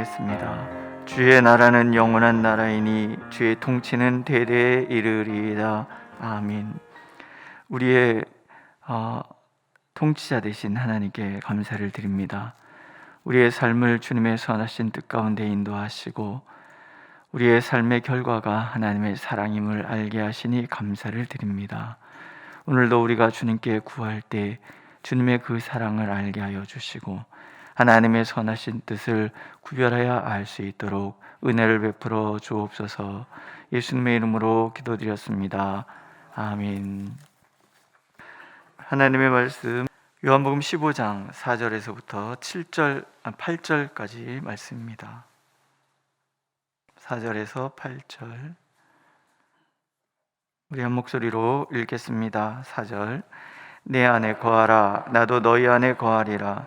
기도하겠습니다. 주의 나라는 영원한 나라이니 주의 통치는 대대에 이르리이다. 아멘. 우리의 어, 통치자 되신 하나님께 감사를 드립니다. 우리의 삶을 주님의 선하신 뜻 가운데 인도하시고 우리의 삶의 결과가 하나님의 사랑임을 알게 하시니 감사를 드립니다. 오늘도 우리가 주님께 구할 때 주님의 그 사랑을 알게 하여 주시고 하나님의 선하신 뜻을 구별하여 알 수 있도록 은혜를 베풀어 주옵소서. 예수님의 이름으로 기도드렸습니다. 아멘. 하나님의 말씀 요한복음 15장 4절에서부터 7절 8절까지 말씀입니다. 4절에서 8절 우리 한 목소리로 읽겠습니다. 4절 내 안에 거하라 나도 너희 안에 거하리라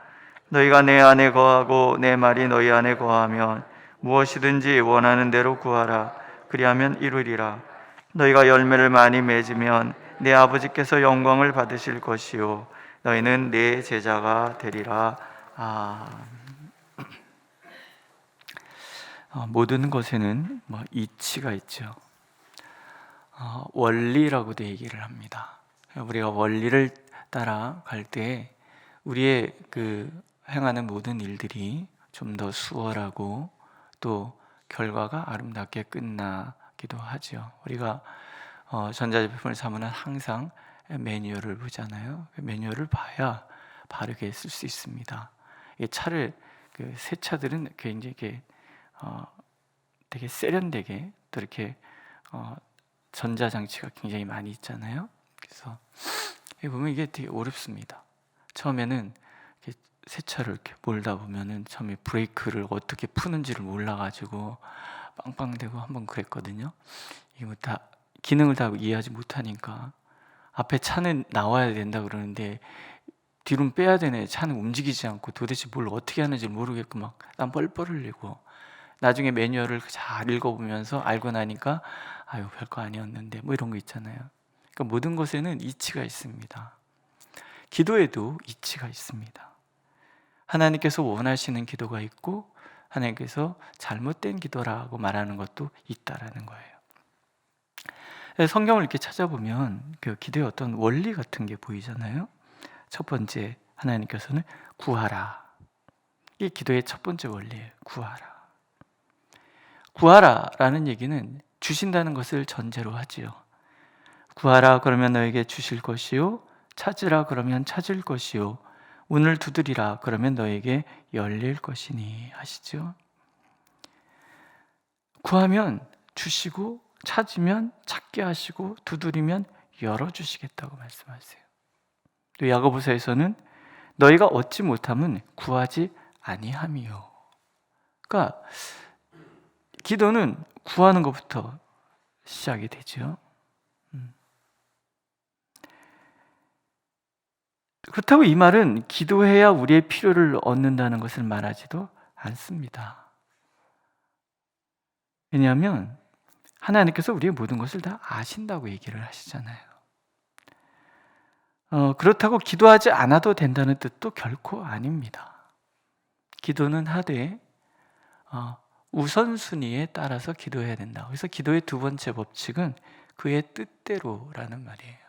너희가 내 안에 거하고 내 말이 너희 안에 거하면 무엇이든지 원하는 대로 구하라. 그리하면 이루리라. 너희가 열매를 많이 맺으면 내 아버지께서 영광을 받으실 것이요. 너희는 내 제자가 되리라. 아 어, 모든 것에는 뭐 이치가 있죠. 어, 원리라고도 얘기를 합니다. 우리가 원리를 따라 갈 때 우리의 그 행하는 모든 일들이 좀 더 수월하고 또 결과가 아름답게 끝나기도 하죠. 우리가 어, 전자제품을 사면 항상 매뉴얼을 보잖아요. 그 매뉴얼을 봐야 바르게 쓸 수 있습니다. 이 차를 그 새 차들은 굉장히 어, 되게 세련되게 또 이렇게 어, 전자 장치가 굉장히 많이 있잖아요. 그래서 보면 이게 되게 어렵습니다. 처음에는 새 차를 이렇게 몰다 보면은 처음에 브레이크를 어떻게 푸는지를 몰라가지고 빵빵대고 한번 그랬거든요. 이거 다 기능을 다 이해하지 못하니까 앞에 차는 나와야 된다 그러는데 뒤로 빼야 되네 차는 움직이지 않고 도대체 뭘 어떻게 하는지 모르겠고 막땀 뻘뻘 흘리고 나중에 매뉴얼을 잘 읽어보면서 알고 나니까 아유 별거 아니었는데 뭐 이런 거 있잖아요. 그러니까 모든 것에는 이치가 있습니다. 기도에도 이치가 있습니다. 하나님께서 원하시는 기도가 있고 하나님께서 잘못된 기도라고 말하는 것도 있다라는 거예요. 성경을 이렇게 찾아보면 그 기도의 어떤 원리 같은 게 보이잖아요. 첫 번째 하나님께서는 구하라. 이 기도의 첫 번째 원리예요. 구하라. 구하라라는 얘기는 주신다는 것을 전제로 하지요. 구하라 그러면 너에게 주실 것이요 찾으라 그러면 찾을 것이요 문을 두드리라 그러면 너에게 열릴 것이니 하시죠. 구하면 주시고 찾으면 찾게 하시고 두드리면 열어 주시겠다고 말씀하세요. 또 야고보서에서는 너희가 얻지 못함은 구하지 아니함이요. 그러니까 기도는 구하는 것부터 시작이 되죠. 음. 그렇다고 이 말은 기도해야 우리의 필요를 얻는다는 것을 말하지도 않습니다. 왜냐하면 하나님께서 우리의 모든 것을 다 아신다고 얘기를 하시잖아요. 어, 그렇다고 기도하지 않아도 된다는 뜻도 결코 아닙니다. 기도는 하되 어, 우선순위에 따라서 기도해야 된다. 그래서 기도의 두 번째 법칙은 그의 뜻대로라는 말이에요.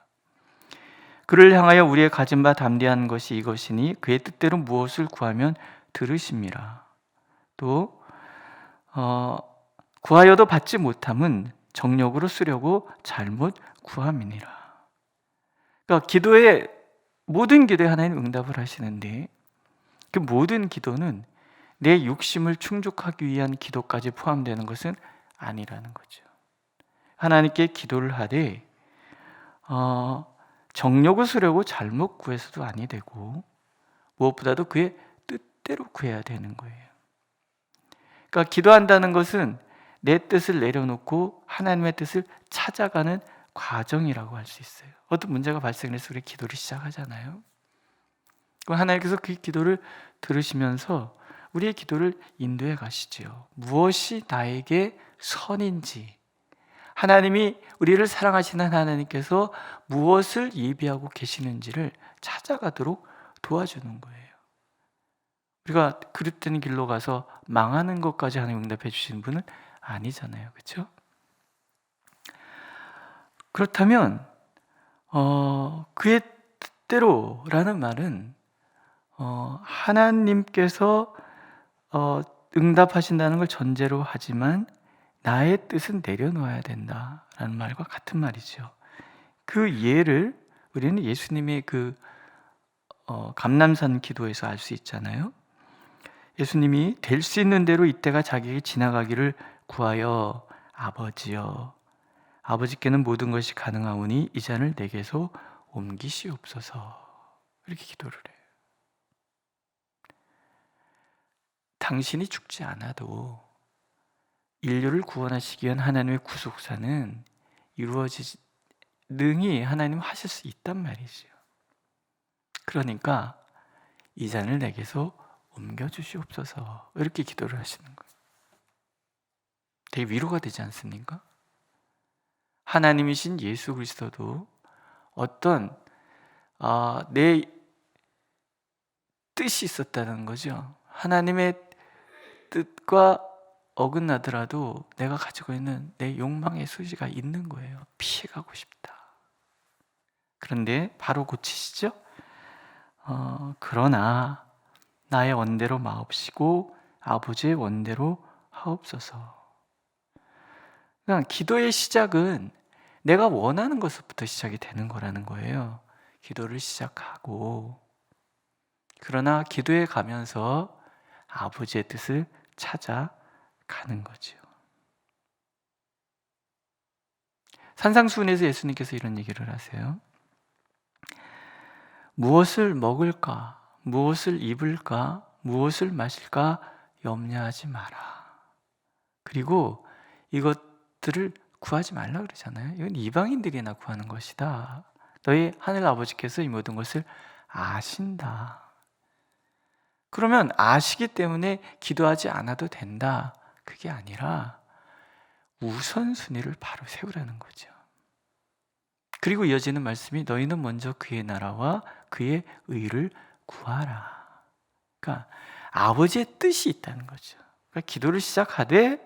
그를 향하여 우리의 가진 바 담대한 것이 이것이니 그의 뜻대로 무엇을 구하면 들으심이라. 또 어, 구하여도 받지 못함은 정력으로 쓰려고 잘못 구함이니라. 그러니까 기도에 모든 기도에 하나님 응답을 하시는데 그 모든 기도는 내 욕심을 충족하기 위한 기도까지 포함되는 것은 아니라는 거죠. 하나님께 기도를 하되 어, 정력을 쓰려고 잘못 구해서도 아니 되고 무엇보다도 그의 뜻대로 구해야 되는 거예요. 그러니까 기도한다는 것은 내 뜻을 내려놓고 하나님의 뜻을 찾아가는 과정이라고 할 수 있어요. 어떤 문제가 발생해서 우리 기도를 시작하잖아요. 그럼 하나님께서 그 기도를 들으시면서 우리의 기도를 인도해 가시지요. 무엇이 나에게 선인지, 하나님이 우리를 사랑하시는 하나님께서 무엇을 예비하고 계시는지를 찾아가도록 도와주는 거예요. 우리가 그릇된 길로 가서 망하는 것까지 하나님 응답해 주시는 분은 아니잖아요. 그렇죠? 그렇다면 어, 그의 뜻대로라는 말은 어, 하나님께서 어, 응답하신다는 걸 전제로 하지만 나의 뜻은 내려놓아야 된다라는 말과 같은 말이죠. 그 예를 우리는 예수님의 그 어, 감남산 기도에서 알 수 있잖아요. 예수님이 될 수 있는 대로 이때가 자기에게 지나가기를 구하여 아버지여 아버지께는 모든 것이 가능하오니 이 잔을 내게서 옮기시옵소서 이렇게 기도를 해요. 당신이 죽지 않아도 인류를 구원하시기 위한 하나님의 구속사는 이루어지지 능히 하나님 하실 수 있단 말이죠. 그러니까 이 잔을 내게서 옮겨 주시옵소서 이렇게 기도를 하시는 거예요. 되게 위로가 되지 않습니까? 하나님이신 예수 그리스도도 어떤 아, 내 뜻이 있었다는 거죠. 하나님의 뜻과 어긋나더라도 내가 가지고 있는 내 욕망의 소지가 있는 거예요. 피해가고 싶다. 그런데 바로 고치시죠? 어, 그러나 나의 원대로 마옵시고 아버지의 원대로 하옵소서. 그러니까 기도의 시작은 내가 원하는 것부터 시작이 되는 거라는 거예요. 기도를 시작하고 그러나 기도에 가면서 아버지의 뜻을 찾아 가는 거죠. 산상수훈에서 예수님께서 이런 얘기를 하세요. 무엇을 먹을까, 무엇을 입을까, 무엇을 마실까 염려하지 마라. 그리고 이것들을 구하지 말라 그러잖아요. 이건 이방인들이나 구하는 것이다. 너희 하늘 아버지께서 이 모든 것을 아신다. 그러면 아시기 때문에 기도하지 않아도 된다. 그게 아니라 우선순위를 바로 세우라는 거죠. 그리고 이어지는 말씀이 너희는 먼저 그의 나라와 그의 의를 구하라. 그러니까 아버지의 뜻이 있다는 거죠. 그러니까 기도를 시작하되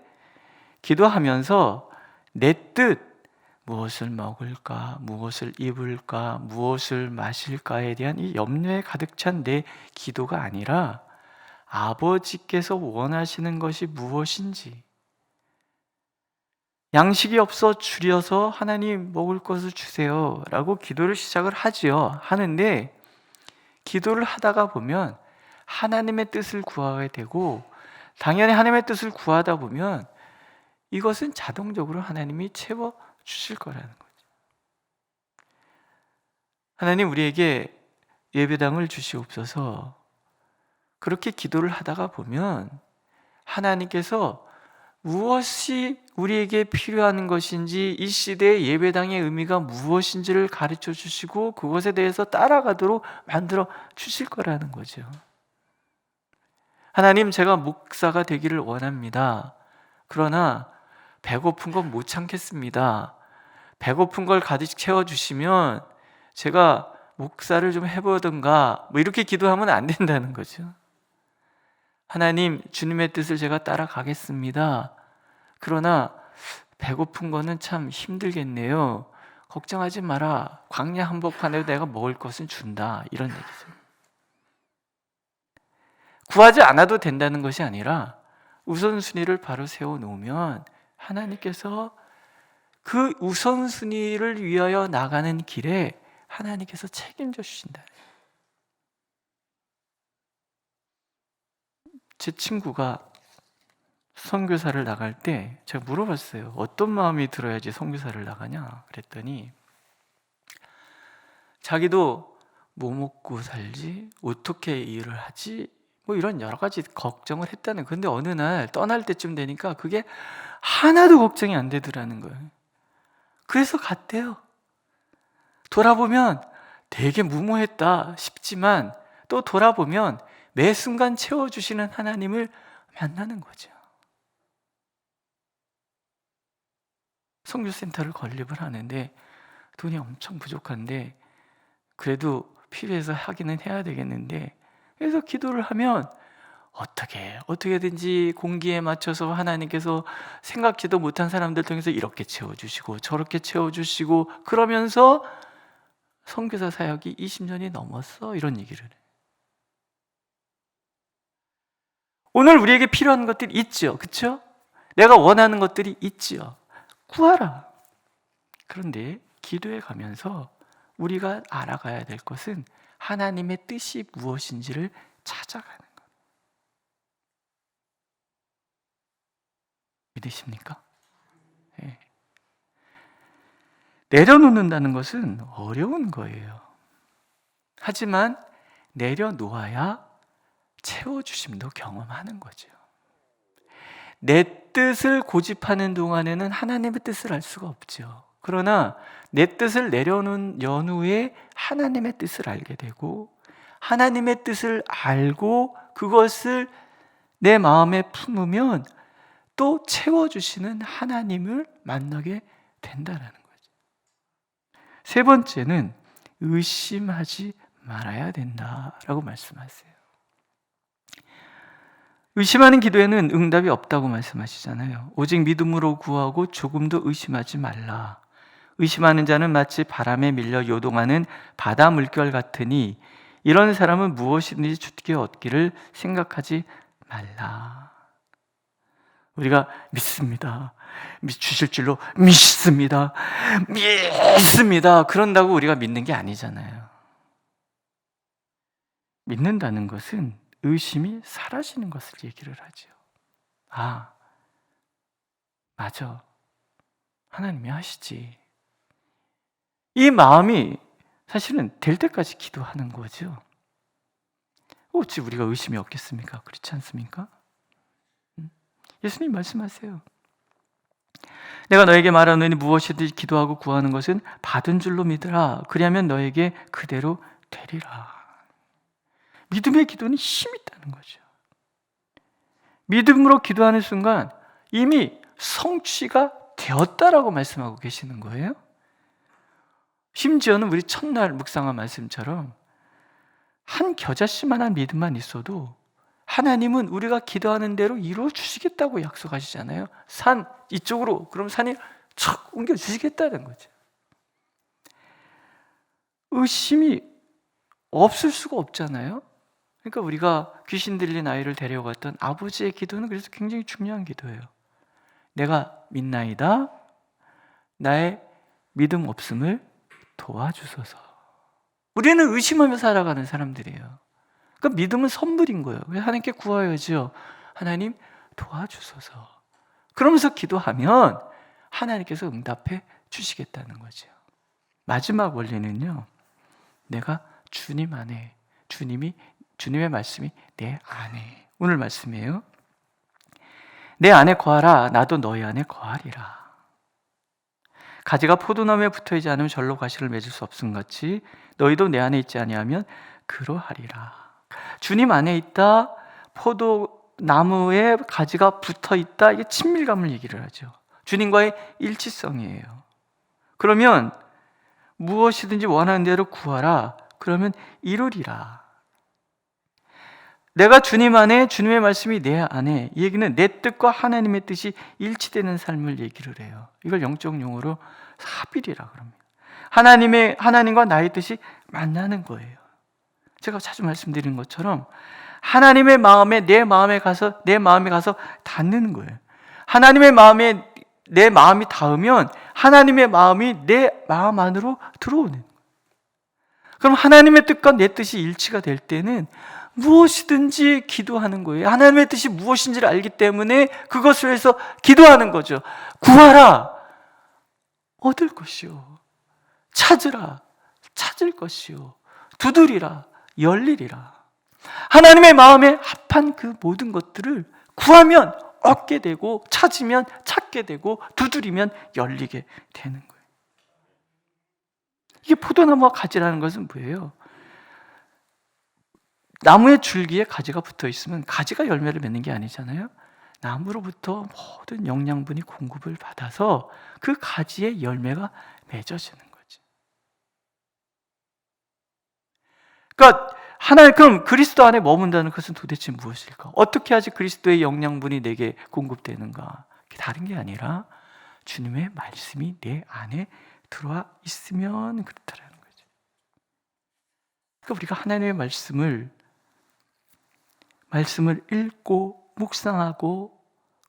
기도하면서 내 뜻, 무엇을 먹을까, 무엇을 입을까, 무엇을 마실까에 대한 이 염려에 가득 찬 내 기도가 아니라 아버지께서 원하시는 것이 무엇인지 양식이 없어 줄여서 하나님 먹을 것을 주세요 라고 기도를 시작을 하지요. 하는데 기도를 하다가 보면 하나님의 뜻을 구하게 되고 당연히 하나님의 뜻을 구하다 보면 이것은 자동적으로 하나님이 채워 주실 거라는 거죠. 하나님 우리에게 예배당을 주시옵소서. 그렇게 기도를 하다가 보면 하나님께서 무엇이 우리에게 필요한 것인지 이 시대의 예배당의 의미가 무엇인지를 가르쳐 주시고 그것에 대해서 따라가도록 만들어 주실 거라는 거죠. 하나님, 제가 목사가 되기를 원합니다. 그러나 배고픈 건 못 참겠습니다. 배고픈 걸 가득 채워 주시면 제가 목사를 좀 해보든가 뭐 이렇게 기도하면 안 된다는 거죠. 하나님, 주님의 뜻을 제가 따라가겠습니다. 그러나 배고픈 거는 참 힘들겠네요. 걱정하지 마라. 광야 한복판에 내가 먹을 것은 준다. 이런 얘기죠. 구하지 않아도 된다는 것이 아니라 우선순위를 바로 세워 놓으면 하나님께서 그 우선순위를 위하여 나가는 길에 하나님께서 책임져 주신다. 제 친구가 선교사를 나갈 때 제가 물어봤어요. 어떤 마음이 들어야지 선교사를 나가냐? 그랬더니 자기도 뭐 먹고 살지? 어떻게 일을 하지? 뭐 이런 여러 가지 걱정을 했다는. 근데 어느 날 떠날 때쯤 되니까 그게 하나도 걱정이 안 되더라는 거예요. 그래서 갔대요. 돌아보면 되게 무모했다 싶지만 또 돌아보면 매 순간 채워주시는 하나님을 만나는 거죠. 성교센터를 건립을 하는데 돈이 엄청 부족한데 그래도 필요해서 하기는 해야 되겠는데 그래서 기도를 하면 어떻게 어떻게든지 공기에 맞춰서 하나님께서 생각지도 못한 사람들 통해서 이렇게 채워주시고 저렇게 채워주시고 그러면서 선교사 사역이 20년이 넘었어 이런 얘기를 해. 오늘 우리에게 필요한 것들이 있죠, 그렇죠? 내가 원하는 것들이 있지요. 구하라. 그런데 기도에 가면서 우리가 알아가야 될 것은 하나님의 뜻이 무엇인지를 찾아가는 것. 믿으십니까? 예. 내려놓는다는 것은 어려운 거예요. 하지만 내려놓아야 채워주심도 경험하는 거죠. 내 뜻을 고집하는 동안에는 하나님의 뜻을 알 수가 없죠. 그러나 내 뜻을 내려놓은 연후에 하나님의 뜻을 알게 되고 하나님의 뜻을 알고 그것을 내 마음에 품으면 또 채워주시는 하나님을 만나게 된다라는 거죠. 세 번째는 의심하지 말아야 된다라고 말씀하세요. 의심하는 기도에는 응답이 없다고 말씀하시잖아요. 오직 믿음으로 구하고 조금도 의심하지 말라. 의심하는 자는 마치 바람에 밀려 요동하는 바다 물결 같으니 이런 사람은 무엇이든지 주께 얻기를 생각하지 말라. 우리가 믿습니다. 주실 줄로 믿습니다. 믿습니다. 그런다고 우리가 믿는 게 아니잖아요. 믿는다는 것은 의심이 사라지는 것을 얘기를 하죠. 아, 맞아. 하나님이 하시지. 이 마음이 사실은 될 때까지 기도하는 거죠. 어찌 우리가 의심이 없겠습니까? 그렇지 않습니까? 음? 예수님 말씀하세요. 내가 너에게 말하노니 무엇이든지 기도하고 구하는 것은 받은 줄로 믿으라. 그리하면 너에게 그대로 되리라. 믿음의 기도는 힘이 있다는 거죠. 믿음으로 기도하는 순간 이미 성취가 되었다라고 말씀하고 계시는 거예요. 심지어는 우리 첫날 묵상한 말씀처럼 한 겨자씨만한 믿음만 있어도 하나님은 우리가 기도하는 대로 이루어 주시겠다고 약속하시잖아요. 산 이쪽으로 그럼 산이 척 옮겨 주시겠다는 거죠. 의심이 없을 수가 없잖아요. 그러니까 우리가 귀신 들린 아이를 데려갔던 아버지의 기도는 그래서 굉장히 중요한 기도예요. 내가 믿나이다. 나의 믿음 없음을 도와주소서. 우리는 의심하며 살아가는 사람들이에요. 그 믿음은 선물인 거예요. 왜 하나님께 구하여죠. 하나님 도와주소서. 그러면서 기도하면 하나님께서 응답해 주시겠다는 거죠. 마지막 원리는요. 내가 주님 안에 주님이 주님의 말씀이 내 안에 오늘 말씀이에요. 내 안에 거하라 나도 너희 안에 거하리라. 가지가 포도나무에 붙어 있지 않으면 절로 가시를 맺을 수 없음 같이 너희도 내 안에 있지 아니하면 그러하리라. 주님 안에 있다. 포도나무에 가지가 붙어 있다. 이게 친밀감을 얘기를 하죠. 주님과의 일치성이에요. 그러면 무엇이든지 원하는 대로 구하라. 그러면 이루리라. 내가 주님 안에 주님의 말씀이 내 안에 이 얘기는 내 뜻과 하나님의 뜻이 일치되는 삶을 얘기를 해요. 이걸 영적 용어로 합일이라 그럽니다. 하나님의 하나님과 나의 뜻이 만나는 거예요. 제가 자주 말씀드린 것처럼 하나님의 마음에 내 마음에 가서 내 마음에 가서 닿는 거예요. 하나님의 마음에 내 마음이 닿으면 하나님의 마음이 내 마음 안으로 들어오는. 그럼 하나님의 뜻과 내 뜻이 일치가 될 때는 무엇이든지 기도하는 거예요. 하나님의 뜻이 무엇인지를 알기 때문에 그것을 위해서 기도하는 거죠. 구하라. 얻을 것이요. 찾으라. 찾을 것이요. 두드리라. 열리리라. 하나님의 마음에 합한 그 모든 것들을 구하면 얻게 되고 찾으면 찾게 되고 두드리면 열리게 되는 거예요. 이게 포도나무와 가지라는 것은 뭐예요? 나무의 줄기에 가지가 붙어 있으면 가지가 열매를 맺는 게 아니잖아요. 나무로부터 모든 영양분이 공급을 받아서 그 가지의 열매가 맺어지는 거지. 그러니까 그럼 그리스도 안에 머문다는 것은 도대체 무엇일까? 어떻게 하지 그리스도의 영양분이 내게 공급되는가? 다른 게 아니라 주님의 말씀이 내 안에 들어와 있으면 그렇다라는 거죠. 그러니까 우리가 하나님의 말씀을 말씀을 읽고 묵상하고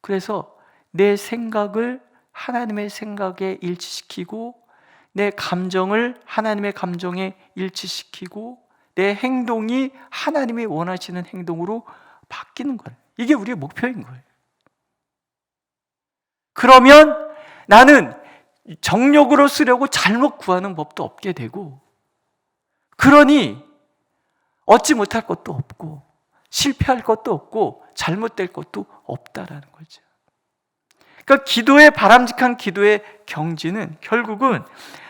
그래서 내 생각을 하나님의 생각에 일치시키고 내 감정을 하나님의 감정에 일치시키고 내 행동이 하나님이 원하시는 행동으로 바뀌는 거예요. 이게 우리의 목표인 거예요. 그러면 나는 정욕으로 쓰려고 잘못 구하는 법도 없게 되고, 그러니 얻지 못할 것도 없고, 실패할 것도 없고, 잘못될 것도 없다라는 거죠. 그러니까 기도의 바람직한 기도의 경지는 결국은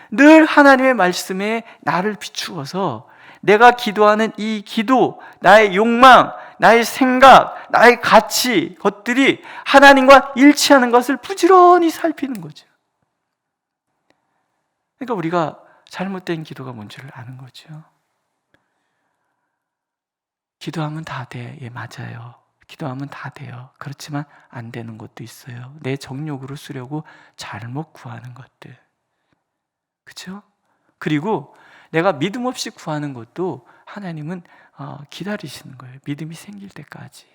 늘 하나님의 말씀에 나를 비추어서 내가 기도하는 이 기도, 나의 욕망, 나의 생각, 나의 가치, 것들이 하나님과 일치하는 것을 부지런히 살피는 거죠. 그러니까 우리가 잘못된 기도가 뭔지를 아는 거죠. 기도하면 다 돼. 예, 맞아요. 기도하면 다 돼요. 그렇지만 안 되는 것도 있어요. 내 정욕으로 쓰려고 잘못 구하는 것들. 그렇죠? 그리고 내가 믿음 없이 구하는 것도 하나님은 어, 기다리시는 거예요. 믿음이 생길 때까지.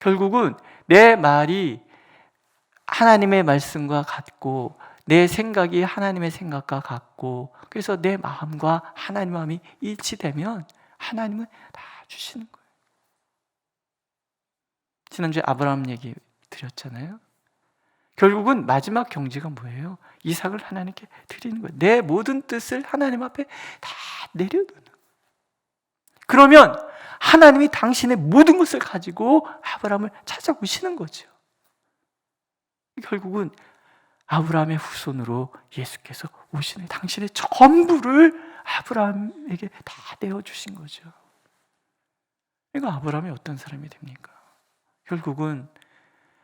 결국은 내 말이 하나님의 말씀과 같고 내 생각이 하나님의 생각과 같고 그래서 내 마음과 하나님 마음이 일치되면 하나님은 다 주시는 거예요. 지난주에 아브라함 얘기 드렸잖아요. 결국은 마지막 경지가 뭐예요? 이삭을 하나님께 드리는 거예요. 내 모든 뜻을 하나님 앞에 다 내려두는. 그러면 하나님이 당신의 모든 것을 가지고 아브라함을 찾아오시는 거죠. 결국은 아브라함의 후손으로 예수께서 오시는 당신의 전부를 아브라함에게 다 내어 주신 거죠. 이거 아브라함이 어떤 사람이 됩니까? 결국은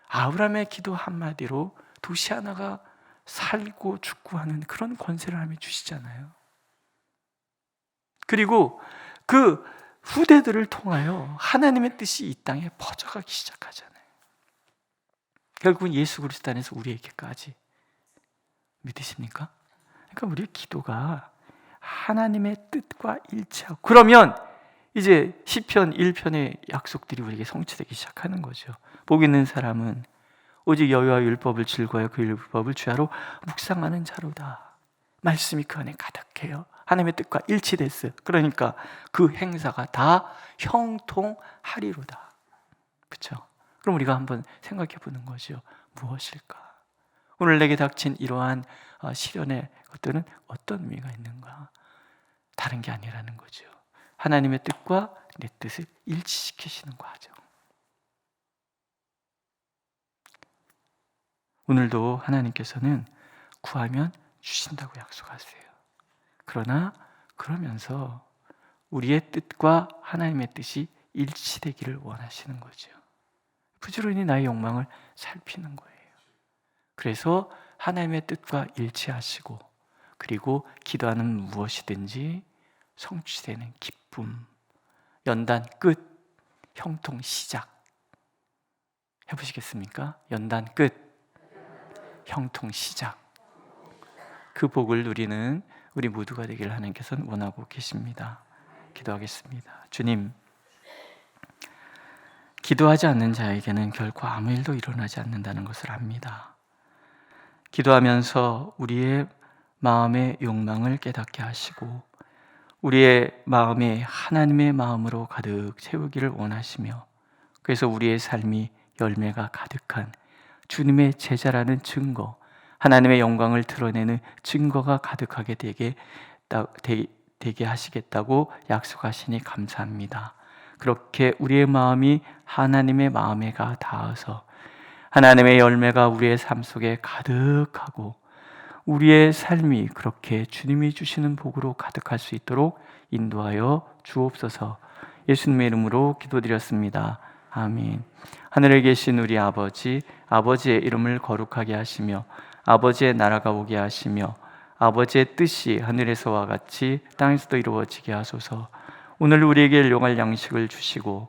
아브라함의 기도 한마디로 도시 하나가 살고 죽고 하는 그런 권세를 하나님이 주시잖아요. 그리고 그 후대들을 통하여 하나님의 뜻이 이 땅에 퍼져가기 시작하잖아요. 결국은 예수 그리스도 안에서 우리에게까지 믿으십니까? 그러니까 우리의 기도가 하나님의 뜻과 일치하고 그러면 이제 시편 1편의 약속들이 우리에게 성취되기 시작하는 거죠. 복 있는 사람은 오직 여호와 율법을 즐거워요 그 율법을 주야로 묵상하는 자로다. 말씀이 그 안에 가득해요. 하나님의 뜻과 일치됐어요. 그러니까 그 행사가 다 형통하리로다. 그렇죠? 그럼 우리가 한번 생각해 보는 거죠. 무엇일까? 오늘 내게 닥친 이러한 어, 시련의 것들은 어떤 의미가 있는가? 다른 게 아니라는 거죠. 하나님의 뜻과 내 뜻을 일치시키시는 과정. 오늘도 하나님께서는 구하면 주신다고 약속하세요. 그러나 그러면서 우리의 뜻과 하나님의 뜻이 일치되기를 원하시는 거죠. 부지런히 나의 욕망을 살피는 거예요. 그래서 하나님의 뜻과 일치하시고 그리고 기도하는 무엇이든지 성취되는 기쁨, 연단 끝, 형통 시작. 해보시겠습니까? 연단 끝, 형통 시작. 그 복을 누리는 우리 모두가 되기를 하나님께서는 원하고 계십니다. 기도하겠습니다. 주님, 기도하지 않는 자에게는 결코 아무 일도 일어나지 않는다는 것을 압니다. 기도하면서 우리의 마음의 욕망을 깨닫게 하시고 우리의 마음에 하나님의 마음으로 가득 채우기를 원하시며 그래서 우리의 삶이 열매가 가득한 주님의 제자라는 증거, 하나님의 영광을 드러내는 증거가 가득하게 되게 되게 하시겠다고 약속하시니 감사합니다. 그렇게 우리의 마음이 하나님의 마음에가 닿아서 하나님의 열매가 우리의 삶 속에 가득하고 우리의 삶이 그렇게 주님이 주시는 복으로 가득할 수 있도록 인도하여 주옵소서. 예수님의 이름으로 기도드렸습니다. 아멘. 하늘에 계신 우리 아버지, 아버지의 이름을 거룩하게 하시며 아버지의 나라가 오게 하시며 아버지의 뜻이 하늘에서와 같이 땅에서도 이루어지게 하소서. 오늘 우리에게 용할 양식을 주시고